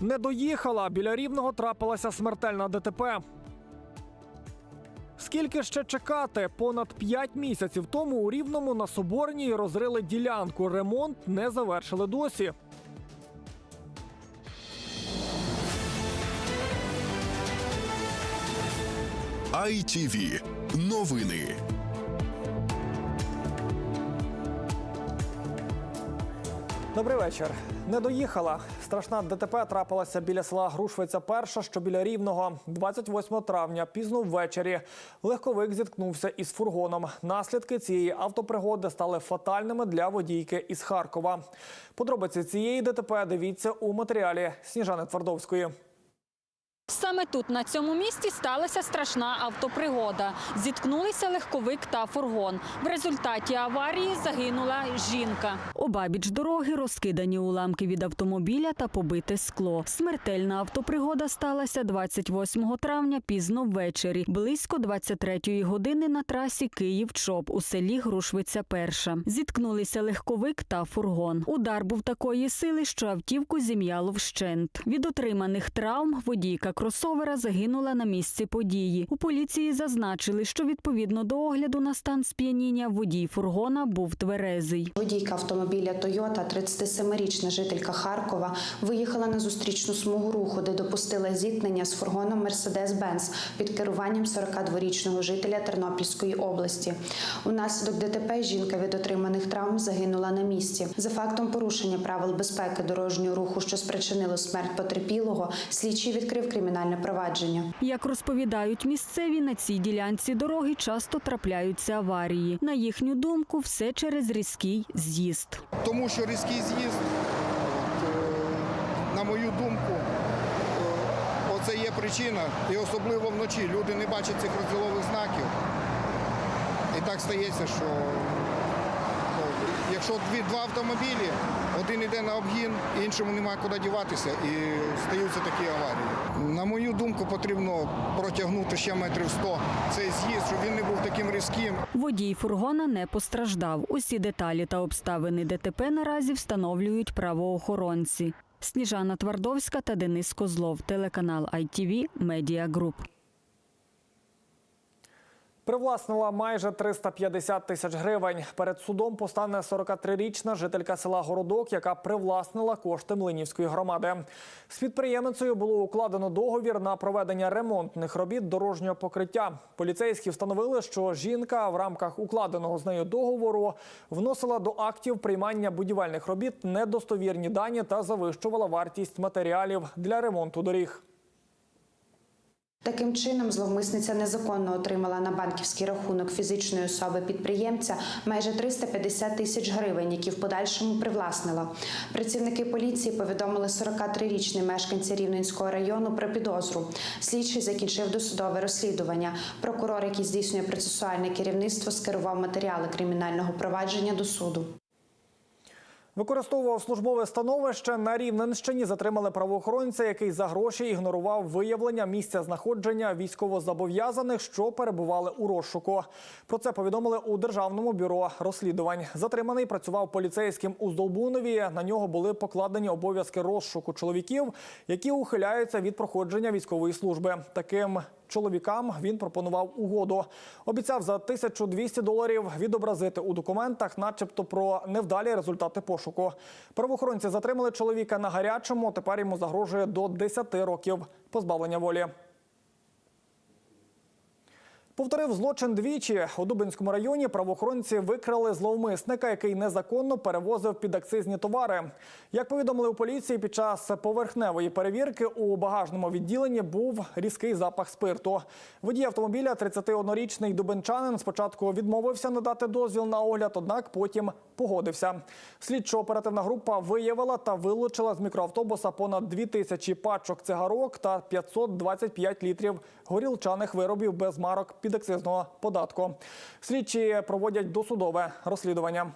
Не доїхала. Біля рівного трапилася смертельна ДТП. Скільки ще чекати? Понад 5 місяців тому у Рівному на Соборній розрили ділянку. Ремонт не завершили досі. ITV. Новини. Добрий вечір. Не доїхала. Страшна ДТП трапилася біля села Грушвиця Перша, що біля Рівного. 28 травня, пізно ввечері, легковик зіткнувся із фургоном. Наслідки цієї автопригоди стали фатальними для водійки із Харкова. Подробиці цієї ДТП дивіться у матеріалі Сніжани Твардовської. Саме тут, на цьому місці, сталася страшна автопригода. Зіткнулися легковик та фургон. В результаті аварії загинула жінка. Обабіч дороги розкидані уламки від автомобіля та побите скло. Смертельна автопригода сталася 28 травня пізно ввечері, близько 23-ї години на трасі Київ-Чоп у селі Грушвиця Перша. Зіткнулися легковик та фургон. Удар був такої сили, що автівку зім'яло вщент. Від отриманих травм водійка кросовера загинула на місці події. У поліції зазначили, що відповідно до огляду на стан сп'яніння водій фургона був тверезий. Водійка автомобіля Тойота, 37-річна жителька Харкова, виїхала на зустрічну смугу руху, де допустила зіткнення з фургоном Мерседес-Бенц під керуванням 42-річного жителя Тернопільської області. Унаслідок ДТП жінка від отриманих травм загинула на місці. За фактом порушення правил безпеки дорожнього руху, що спричинило смерть потерпілого, слідчий відкрив кримінальне провадження. Як розповідають місцеві, на цій ділянці дороги часто трапляються аварії. На їхню думку, все через різкий з'їзд. тому що різкий з'їзд, е, на мою думку, е, оце є причина. І особливо вночі люди не бачать цих розділових знаків. І так стається, що якщо два автомобілі, один йде на обгін, іншому немає куди діватися, і стаються такі аварії. На мою думку, потрібно протягнути ще метрів 100 цей з'їзд, щоб він не був таким різким. Водій фургона не постраждав. Усі деталі та обставини ДТП наразі встановлюють правоохоронці. Сніжана Твардовська та Денис Козлов, телеканал ITV Media Group. Привласнила майже 350 тисяч гривень. Перед судом постане 43-річна жителька села Городок, яка привласнила кошти Млинівської громади. З підприємницею було укладено договір на проведення ремонтних робіт дорожнього покриття. Поліцейські встановили, що жінка в рамках укладеного з нею договору вносила до актів приймання будівельних робіт недостовірні дані та завищувала вартість матеріалів для ремонту доріг. Таким чином, зловмисниця незаконно отримала на банківський рахунок фізичної особи підприємця майже 350 тисяч гривень, які в подальшому привласнила. Працівники поліції повідомили 43-річний мешканці Рівненського району про підозру. Слідчий закінчив досудове розслідування. Прокурор, який здійснює процесуальне керівництво, скерував матеріали кримінального провадження до суду. Використовував службове становище на Рівненщині. Затримали правоохоронця, який за гроші ігнорував виявлення місця знаходження військовозобов'язаних, що перебували у розшуку. Про це повідомили у державному бюро розслідувань. Затриманий працював поліцейським у Здолбунові. На нього були покладені обов'язки розшуку чоловіків, які ухиляються від проходження військової служби. Таким чоловікам він пропонував угоду. Обіцяв за 1200 доларів відобразити у документах, начебто про невдалі результати пошуку. Правоохоронці затримали чоловіка на гарячому. Тепер йому загрожує до 10 років позбавлення волі. Повторив злочин двічі. У Дубинському районі правоохоронці викрали зловмисника, який незаконно перевозив підакцизні товари. Як повідомили у поліції, під час поверхневої перевірки у багажному відділенні був різкий запах спирту. Водій автомобіля, 31-річний дубинчанин, спочатку відмовився надати дозвіл на огляд, однак потім погодився. Слідчо-оперативна група виявила та вилучила з мікроавтобуса понад 2000 пачок цигарок та 525 літрів горілчаних виробів без марок підакцизного податку. Слідчі проводять досудове розслідування.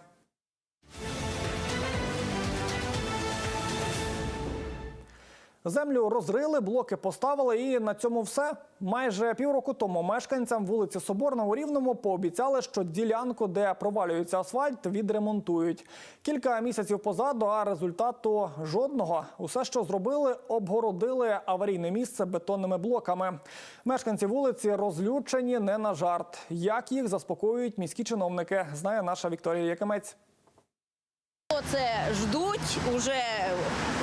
Землю розрили, блоки поставили, і на цьому все. Майже півроку тому мешканцям вулиці Соборна у Рівному пообіцяли, що ділянку, де провалюється асфальт, відремонтують. Кілька місяців позаду, а результату жодного. Усе, що зробили, обгородили аварійне місце бетонними блоками. Мешканці вулиці розлючені не на жарт. Як їх заспокоюють міські чиновники, знає наша Вікторія Якимець. Оце ждуть, уже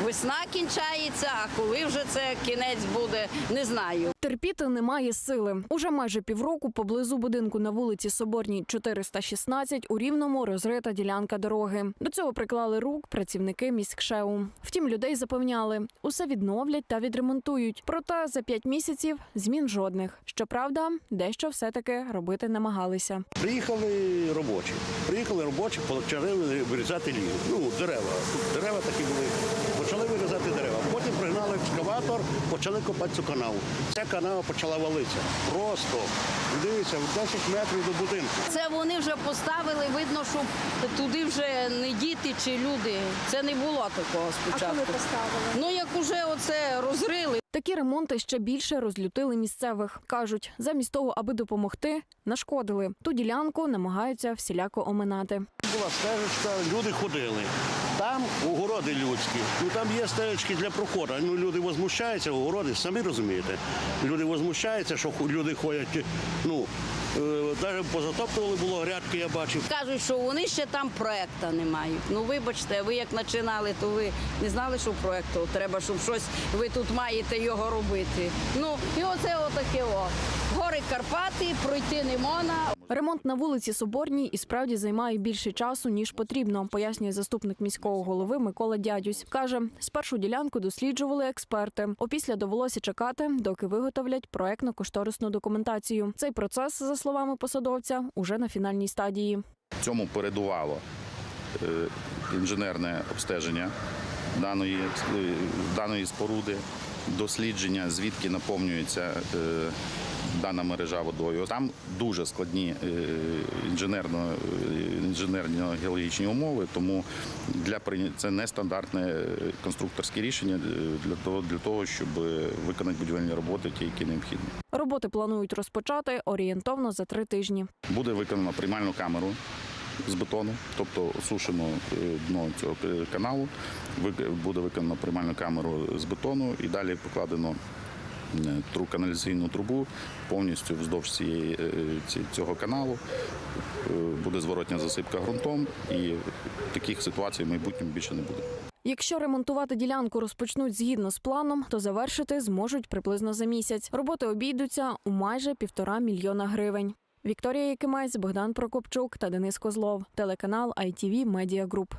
весна кінчається, а коли вже це кінець буде, не знаю. Терпіти немає сили. Уже майже півроку поблизу будинку на вулиці Соборній 416 у Рівному розрита ділянка дороги. До цього приклали рук працівники міськшеу. Втім, людей запевняли, усе відновлять та відремонтують. Проте за п'ять місяців змін жодних. Щоправда, дещо все-таки робити намагалися. Приїхали робочі. Приїхали робочі, почали вирізати ліс. Ну, дерева. Тут дерева такі були. Почали вирізати дерева. Потім пригнали екскаватор, почали копати цю канаву. Ця канава почала валитися. Просто дивіться, 10 метрів до будинку. Це вони вже поставили, видно, що туди вже не діти чи люди. Це не було такого спочатку. А коли поставили? Ну як уже оце розрили, Такі ремонти ще більше розлютили місцевих. кажуть, замість того, аби допомогти, нашкодили. Ту ділянку намагаються всіляко оминати. Була стежечка, люди ходили. Там огороди людські. Ну там є стежечки для проходу. Ну люди возмущаються, огороди, самі розумієте. Люди возмущаються, що люди ходять. Ну навіть позатоптували було грядки, я бачив. кажуть, що вони ще там проекта не мають. Ну вибачте, ви як починали, то ви не знали, що проекту треба, щоб щось ви тут маєте його робити. Ну і оце отаке о. Гори Карпати, пройти не можна. Ремонт на вулиці Соборній і справді займає більше часу ніж потрібно, пояснює заступник міського голови Микола Дядюсь. каже, спершу ділянку досліджували експерти. Опісля довелося чекати, доки виготовлять проектно-кошторисну документацію. Цей процес, за словами посадовця, уже на фінальній стадії. Цьому передувало е, інженерне обстеження даної, е, даної споруди, дослідження, звідки наповнюється е, дана мережа водою. Там дуже складні е, е, інженерно-геологічні умови, тому для це нестандартне конструкторське рішення для того, для того, щоб виконати будівельні роботи, ті, які необхідні. Роботи планують розпочати орієнтовно за три тижні. Буде виконано приймальну камеру з бетону, тобто сушимо е, дно цього каналу. Буде виконано приймальну камеру з бетону і далі покладено е, тру каналізаційну трубу повністю вздовж цієї, е, цього каналу. Буде зворотня засипка ґрунтом, і таких ситуацій в майбутньому більше не буде. Якщо ремонтувати ділянку розпочнуть згідно з планом, то завершити зможуть приблизно за місяць. Роботи обійдуться у майже півтора мільйона гривень. Вікторія Якимець, Богдан Прокопчук та Денис Козлов. Телеканал ITV Media Group.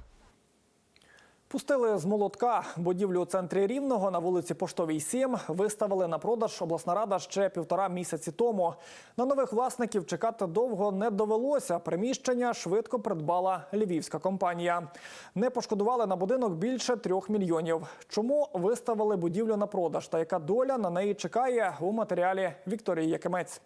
Пустили з молотка будівлю у центрі Рівного на вулиці Поштовій 7 виставили на продаж обласна рада ще півтора місяці тому. На нових власників чекати довго не довелося. Приміщення швидко придбала львівська компанія. Не пошкодували на будинок більше трьох мільйонів. Чому виставили будівлю на продаж та яка доля на неї чекає у матеріалі Вікторії Якимець?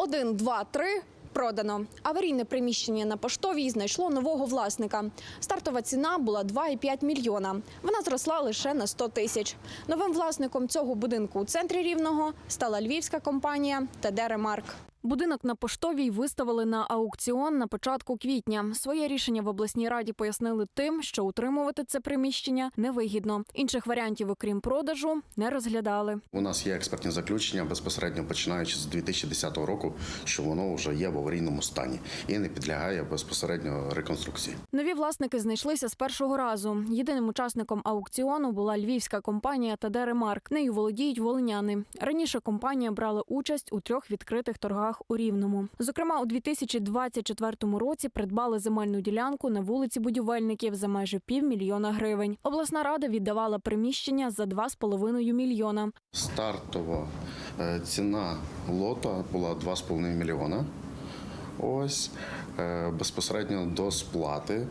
Один, два, три. Продано. Аварійне приміщення на поштовій знайшло нового власника. Стартова ціна була 2,5 мільйона. Вона зросла лише на 100 тисяч. Новим власником цього будинку у центрі Рівного стала львівська компанія ТД «Ремарк». Будинок на поштовій виставили на аукціон на початку квітня. Своє рішення в обласній раді пояснили тим, що утримувати це приміщення невигідно. Інших варіантів, окрім продажу, не розглядали. У нас є експертні заключення безпосередньо починаючи з 2010 року, що воно вже є в аварійному стані і не підлягає безпосередньо реконструкції. Нові власники знайшлися з першого разу. Єдиним учасником аукціону була львівська компанія ТД «Ремарк». Нею володіють волиняни. Раніше компанія брала участь у трьох відкритих торгах у Рівному. Зокрема, у 2024 році придбали земельну ділянку на вулиці Будівельників за майже півмільйона гривень. Обласна рада віддавала приміщення за 2,5 мільйона. Стартова е, ціна лота була 2,5 мільйона. Ось е, безпосередньо до сплати.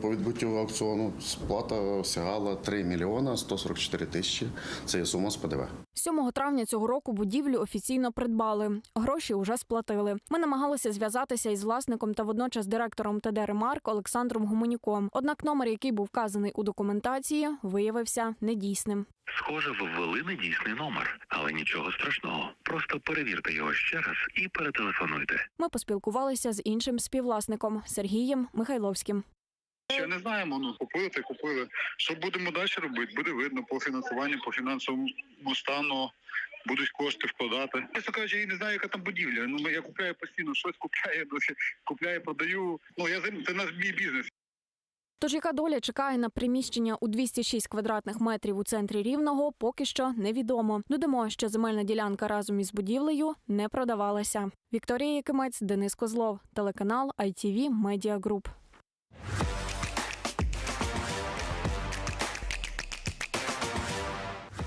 По відбуттю аукціону сплата сягала 3 мільйона 144 тисячі. Це є сума з ПДВ. 7 травня цього року будівлю офіційно придбали. Гроші вже сплатили. Ми намагалися зв'язатися із власником та водночас директором ТД «Ремарк» Олександром Гуменюком. Однак номер, який був вказаний у документації, виявився недійсним. Схоже, ви ввели недійсний номер, але нічого страшного. Просто перевірте його ще раз і перетелефонуйте. Ми поспілкувалися з іншим співвласником Сергієм Михайловським. Ще не знаємо, ну купили та купили. Що будемо далі робити? Буде видно по фінансуванню, по фінансовому стану. Будуть кошти вкладати. Чесно кажучи, я не знаю, яка там будівля. Ну я купляю постійно, щось купляю, купляю, продаю. Ну я це наш мій бізнес. Тож яка доля чекає на приміщення у 206 квадратних метрів у центрі Рівного, поки що невідомо. Додамо, що земельна ділянка разом із будівлею не продавалася. Вікторія Якимець, Денис Козлов, телеканал ITV Media Group.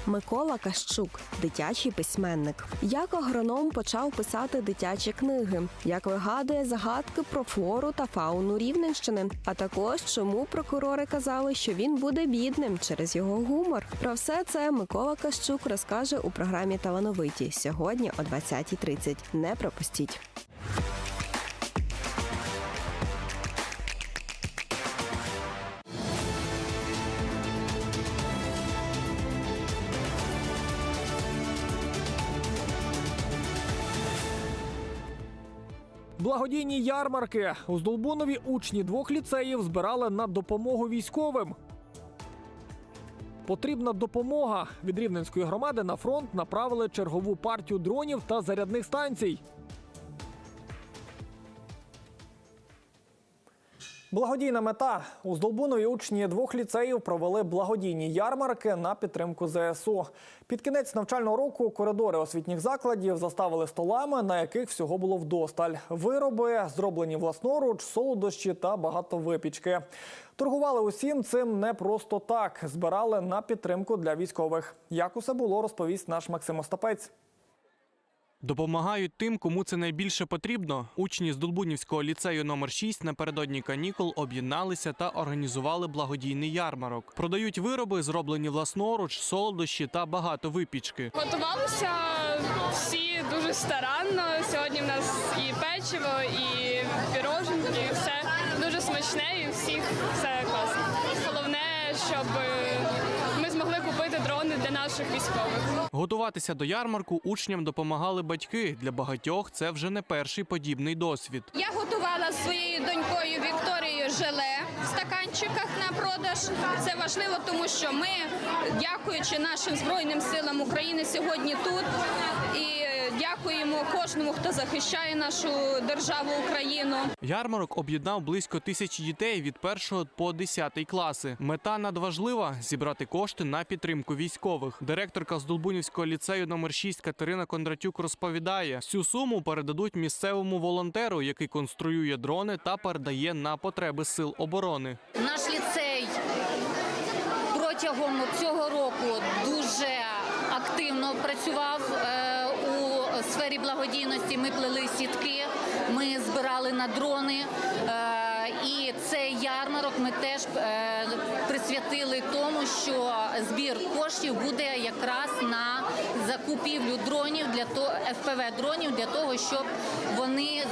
Микола Кащук, дитячий письменник. Як агроном почав писати дитячі книги, як вигадує загадки про флору та фауну Рівненщини, а також чому прокурори казали, що він буде бідним через його гумор. Про все це Микола Кащук розкаже у програмі Талановиті сьогодні о 20.30. Не пропустіть. Благодійні ярмарки у Здолбунові учні двох ліцеїв збирали на допомогу військовим. Потрібна допомога від рівненської громади на фронт направили чергову партію дронів та зарядних станцій. Благодійна мета у Здолбунові учні двох ліцеїв провели благодійні ярмарки на підтримку ЗСУ. Під кінець навчального року коридори освітніх закладів заставили столами, на яких всього було вдосталь. Вироби зроблені власноруч, солодощі та багато випічки. Торгували усім цим не просто так. Збирали на підтримку для військових. Як усе було, розповість наш Максим Остапець. Допомагають тим, кому це найбільше потрібно. Учні з Долбунівського ліцею номер 6 напередодні канікул об'єдналися та організували благодійний ярмарок. Продають вироби, зроблені власноруч, солодощі та багато випічки. Готувалися всі дуже старанно. Сьогодні в нас і печиво, і піроженки, і все дуже смачне, і всіх все класно. Головне, щоб ми змогли купити дрони для наших військових. Готуватися до ярмарку учням допомагали батьки. Для багатьох це вже не перший подібний досвід. Я готувала своєю донькою Вікторією желе в стаканчиках на продаж. Це важливо, тому що ми, дякуючи нашим збройним силам України, сьогодні тут дякуємо кожному, хто захищає нашу державу Україну. Ярмарок об'єднав близько тисячі дітей від 1 по 10 класи. Мета надважлива зібрати кошти на підтримку військових. Директорка з Долбунівського ліцею номер 6 Катерина Кондратюк розповідає, всю суму передадуть місцевому волонтеру, який конструює дрони та передає на потреби сил оборони. Наш ліцей протягом цього року дуже активно працював е, сфері благодійності. Ми плели сітки, ми збирали на дрони. Е, І цей ярмарок ми теж е, присвятили тому, що збір коштів буде якраз на закупівлю дронів для того ФПВ дронів для того, щоб вони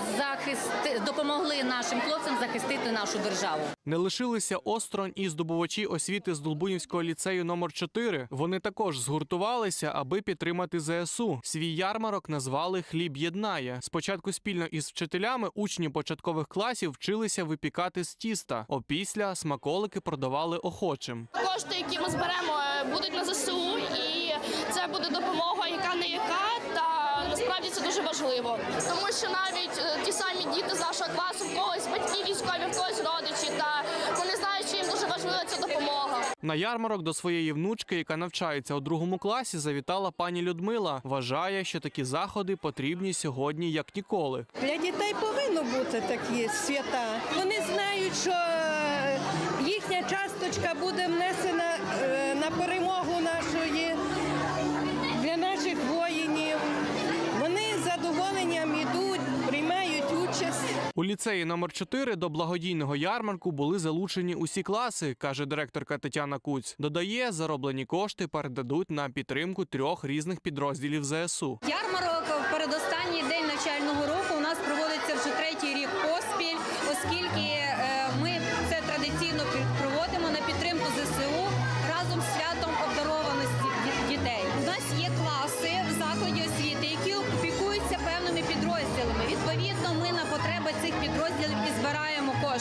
захисти допомогли нашим хлопцям захистити нашу державу. Не лишилися осторонь і здобувачі освіти з Долбунівського ліцею номер 4 Вони також згуртувалися, аби підтримати ЗСУ. Свій ярмарок назвали Хліб єднає. Спочатку спільно із вчителями учні початкових класів вчилися випікати з тіста. Опісля смаколики продавали охочим. Кошти, які ми зберемо, е, будуть на ЗСУ, і це буде допомога, яка не яка, та насправді це дуже важливо. Тому що навіть е, ті самі діти з нашого класу, в когось батьки військові, в когось родичі, та вони знають, що їм дуже важлива ця допомога. На ярмарок до своєї внучки, яка навчається у другому класі, завітала пані Людмила. Вважає, що такі заходи потрібні сьогодні як ніколи. Для дітей повинно бути такі свята. Вони знають, що е, їхня часточка буде внесена е, на перемогу У ліцеї номер 4 до благодійного ярмарку були залучені усі класи, каже директорка Тетяна Куць. Додає, зароблені кошти передадуть на підтримку трьох різних підрозділів ЗСУ. Ярмарок передостанній день навчального року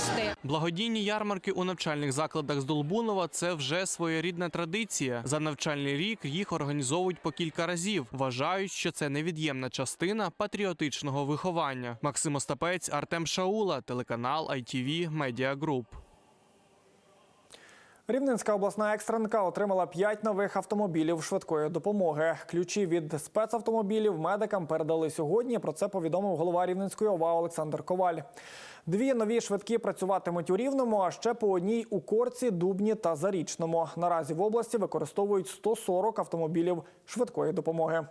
кошти. Благодійні ярмарки у навчальних закладах з Долбунова це вже своєрідна традиція. За навчальний рік їх організовують по кілька разів. Вважають, що це невід'ємна частина патріотичного виховання. Максим Остапець, Артем Шаула, телеканал ITV Media Group. Рівненська обласна екстренка отримала 5 нових автомобілів швидкої допомоги. Ключі від спецавтомобілів медикам передали сьогодні. Про це повідомив голова Рівненської ОВА Олександр Коваль. Дві нові швидкі працюватимуть у Рівному, а ще по одній у Корці, Дубні та Зарічному. Наразі в області використовують 140 автомобілів швидкої допомоги.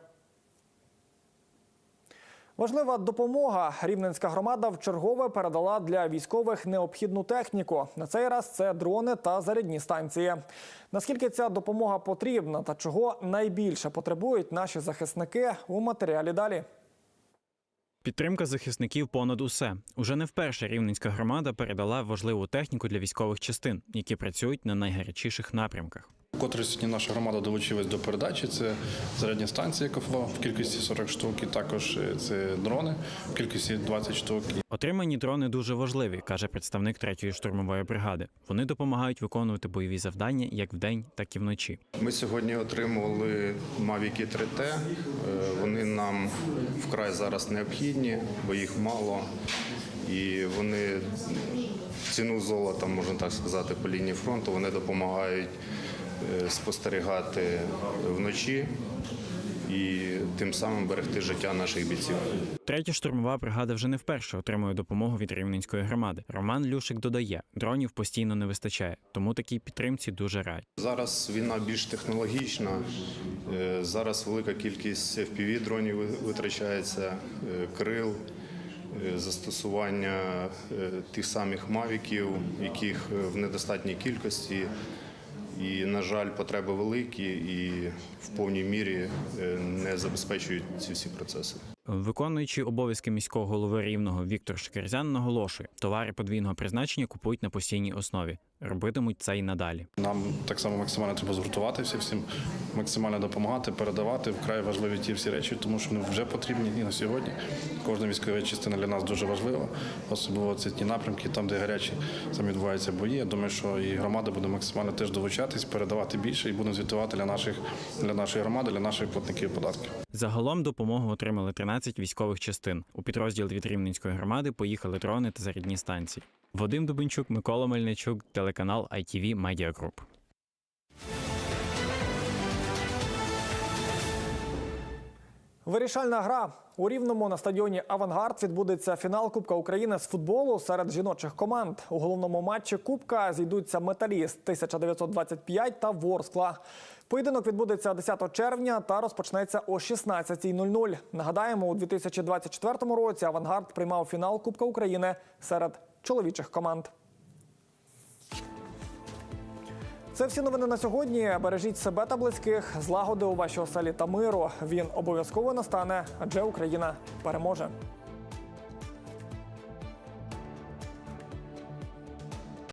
Важлива допомога. Рівненська громада вчергове передала для військових необхідну техніку. На цей раз це дрони та зарядні станції. Наскільки ця допомога потрібна та чого найбільше потребують наші захисники у матеріалі далі. Підтримка захисників понад усе. Уже не вперше рівненська громада передала важливу техніку для військових частин, які працюють на найгарячіших напрямках. Котре сьогодні наша громада долучилась до передачі. Це зарядні станції КФО в кількості 40 штук, і також е, це дрони в кількості 20 штук. Отримані дрони дуже важливі, каже представник 3-ї штурмової бригади. Вони допомагають виконувати бойові завдання як вдень, так і вночі. Ми сьогодні отримували Mavic 3T. Е, Вони нам вкрай зараз необхідні, бо їх мало. І вони ціну золота, можна так сказати, по лінії фронту. Вони допомагають спостерігати вночі і тим самим берегти життя наших бійців. Третя штурмова бригада вже не вперше отримує допомогу від рівненської громади. Роман Люшик додає, дронів постійно не вистачає, тому такій підтримці дуже раді. Зараз війна більш технологічна. Е, Зараз велика кількість fpv дронів витрачається, е, крил, е, застосування е, тих самих мавіків, яких е, в недостатній кількості. І, на жаль, потреби великі і в повній мірі е, не забезпечують ці всі процеси. Виконуючи обов'язки міського голови рівного Віктор Шкерзян наголошує, товари подвійного призначення купують на постійній основі. Робитимуть це й надалі. Нам так само максимально треба згуртуватися всім, максимально допомагати, передавати вкрай важливі ті всі речі, тому що вони вже потрібні і на сьогодні. Кожна військова частина для нас дуже важлива, особливо це ті напрямки, там, де гарячі саме відбуваються бої. Я думаю, що і громада буде максимально теж долучатись, передавати більше і будемо звітувати для наших для нашої громади, для наших платників податків. Загалом допомогу отримали 13 військових частин. У підрозділ від Рівненської громади поїхали дрони та зарядні станції. Вадим Дубенчук, Микола Мельничук, телеканал ITV Media Group. Вирішальна гра у рівному на стадіоні Авангард відбудеться фінал Кубка України з футболу серед жіночих команд. У головному матчі Кубка зійдуться металіст 1925 та Ворскла. Поєдинок відбудеться 10 червня та розпочнеться о 16.00. Нагадаємо, у 2024 році Авангард приймав фінал Кубка України серед чоловічих команд. Це всі новини на сьогодні. Бережіть себе та близьких, злагоди у вашій оселі та миру. Він обов'язково настане, адже Україна переможе.